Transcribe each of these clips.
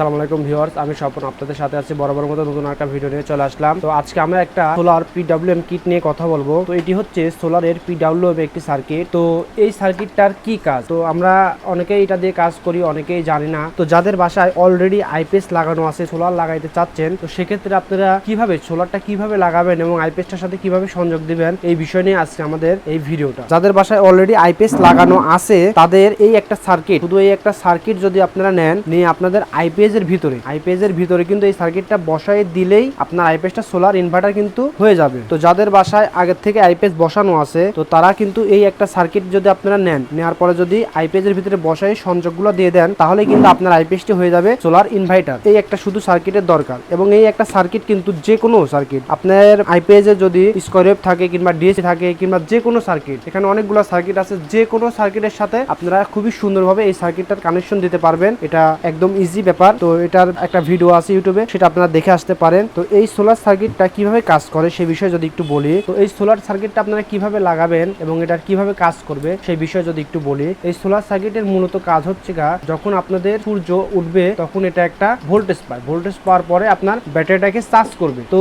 আসসালামু আলাইকুম ভিউয়ার্স, আমি স্বপন, আপনাদের সাথে আছি বরাবর মতো নতুন একটা ভিডিও নিয়ে চলে আসলাম। তো আজকে আমরা একটা সোলার পিডব্লিউএম কিট নিয়ে কথা বলব। তো এটি হচ্ছে সোলারের পিডব্লিউএম একটি সার্কিট তো এই সার্কিটটার কি কাজ? তো আমরা অনেকেই এটা দিয়ে কাজ করি, অনেকেই জানি না। তো যাদের বাসায় অলরেডি আইপিএস লাগানো আছে, সোলার লাগাইতে চাচ্ছেন, তো সেক্ষেত্রে আপনারা কীভাবে, সোলারটা কীভাবে লাগাবেন এবং আইপিএসটার সাথে কীভাবে সংযোগ দিবেন, এই বিষয় নিয়ে আজকে আমাদের এই ভিডিওটা। যাদের বাসায় অলরেডি আইপিএস লাগানো আছে, তাদের এই একটা সার্কিট শুধু এই একটা সার্কিট যদি আপনারা নেন, নিয়ে আপনাদের আইপিএস এর ভিতরে। আইপিএস এর ভিতরে কিন্তু এই সার্কিটটা বসাই দিলেই আপনার আইপিএসটা সোলার ইনভার্টার কিন্তু হয়ে যাবে। তো যাদের বাসায় আগের থেকে আইপিএস বসানো আছে, তো তারা কিন্তু এই একটা সার্কিট যদি আপনারা নেন, নেওয়ার পরে যদি আইপিএস এর ভিতরে বসাই সংযোগগুলো দিয়ে দেন, তাহলে কিন্তু আপনার আইপিএসটি হয়ে যাবে সোলার ইনভার্টার এই একটা শুধু সার্কিটের দরকার এবং এই একটা সার্কিট কিন্তু যে কোনো সার্কিট আপনার আইপিএস যদি স্কোয়ারওয়েভ থাকে কিংবা ডিএসি থাকে কিংবা যে কোনো সার্কিট এখানে অনেকগুলো সার্কিট আছে যে কোনো সার্কিটের সাথে আপনারা খুবই সুন্দরভাবে এই সার্কিটটার কানেকশন দিতে পারবেন। এটা একদম ইজি ব্যাপার। তো এটার একটা ভিডিও আছে ইউটিউবে সেটা আপনারা দেখে আসতে পারেন। তো এই সোলার সার্কিটটা কীভাবে কাজ করে সেই বিষয়ে যদি একটু বলি, তো এই সোলার সার্কিটটা আপনারা কীভাবে লাগাবেন এবং এটার কীভাবে কাজ করবে সেই বিষয়ে যদি একটু বলি, এই সোলার সার্কিটের মূলত কাজ হচ্ছে গা, যখন আপনাদের সূর্য উঠবে, তখন এটা একটা ভোল্টেজ পায়। ভোল্টেজ পাওয়ার পরে আপনার ব্যাটারিটাকে চার্জ করবে। তো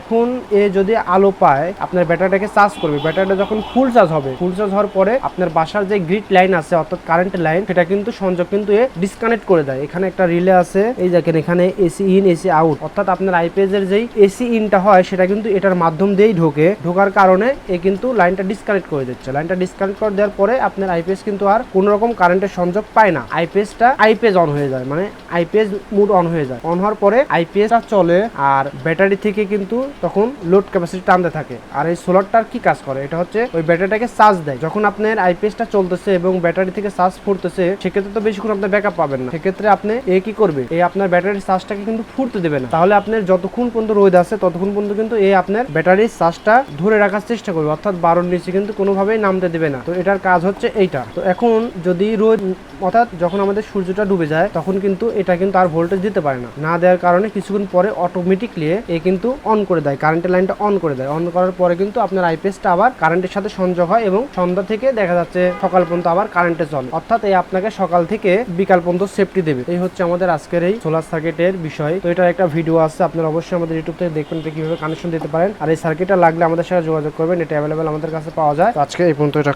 এখন এ যদি আলো পায়, আপনার ব্যাটারিটাকে চার্জ করবে। ব্যাটারিটা যখন ফুল চার্জ হবে ফুল চার্জ হওয়ার পরে আপনার বাসার যে গ্রিড লাইন আছে, অর্থাৎ কারেন্টের লাইন সেটা কিন্তু সংযোগ কিন্তু এ ডিসকানেক্ট করে দেয়। এখানে একটা রিলে আছে এই দেখেন এখানে এসি ইন, এসি আউট। অর্থাৎ আপনার আইপিএস এর যেই এসি ইনটা হয়, সেটা কিন্তু এটার মাধ্যম দিয়েই ঢোকে। ঢোকার কারণে এ কিন্তু লাইনটা ডিসকানেক্ট করে দিচ্ছে। লাইনটা ডিসকানেক্ট করে দেওয়ার পরে আপনার আইপিএস কিন্তু আর কোন রকম কারেন্টের সংযোগ পায় না। আইপিএসটা আইপিএস অন হয়ে যায় মানে আইপিএস মুড অন হয়ে যায়। অন হওয়ার পরে আইপিএস আইপিএসটা চলে আর ব্যাটারি থেকে কিন্তু তখন লোড ক্যাপাসিটি টানতে থাকে। আর এই সোলারটার কি কাজ করে? এটা হচ্ছে ওই ব্যাটারিটাকে চার্জ দেয়। যখন আপনার আইপিএসটা চলতেছে এবং ব্যাটারি থেকে চার্জ ফুটতেছে, সেক্ষেত্রে তো বেশিক্ষণ আপনি ব্যাকআপ পাবেন না। সেক্ষেত্রে আপনি এ কি করবে? এই আপনার ব্যাটারির চার্জটাকে কিন্তু ফুটতে দেবে না। তাহলে আপনার যতক্ষণ পর্যন্ত রোদ আছে, ততক্ষণ পর্যন্ত কিন্তু এই আপনার ব্যাটারির চার্জটা ধরে রাখার চেষ্টা করবে। অর্থাৎ বারোর নিচে কিন্তু কোনোভাবেই নামতে দেবে না। তো এটার কাজ হচ্ছে এইটা। তো এখন যদি রোদ অর্থাৎ যখন আমাদের সূর্যটা ডুবে যায়, তখন কিন্তু এটা কিন্তু আর ভোল্টেজ দিতে পারে না। না দেওয়ার কারণে কিছুক্ষণ পরে অটোমেটিকলি এ কিন্তু অন করে দেয় কারেন্টের লাইনটা অন করে দেয়। অন করার পরে কিন্তু আপনার আইপিএসটা আবার কারেন্টের সাথে সংযোগ হয় এবং সন্ধ্যা থেকে দেখা যাচ্ছে সকাল পর্যন্ত আবার কারেন্টে চলে। অর্থাৎ এই আপনাকে সকাল থেকে বিকাল পর্যন্ত সেফটি দেবে। এই হচ্ছে আমাদের আজকের এই সোলার সার্কিটের বিষয়। তো এটার একটা ভিডিও আছে, আপনারা অবশ্যই আমাদের ইউটিউব থেকে দেখবেন কীভাবে কানেকশন দিতে পারেন। আর এই সার্কিটটা লাগলে আমাদের সাথে যোগাযোগ করবেন, এটা অ্যাভেলেবেল আমাদের কাছে পাওয়া যায়। আজকে এই পর্যন্ত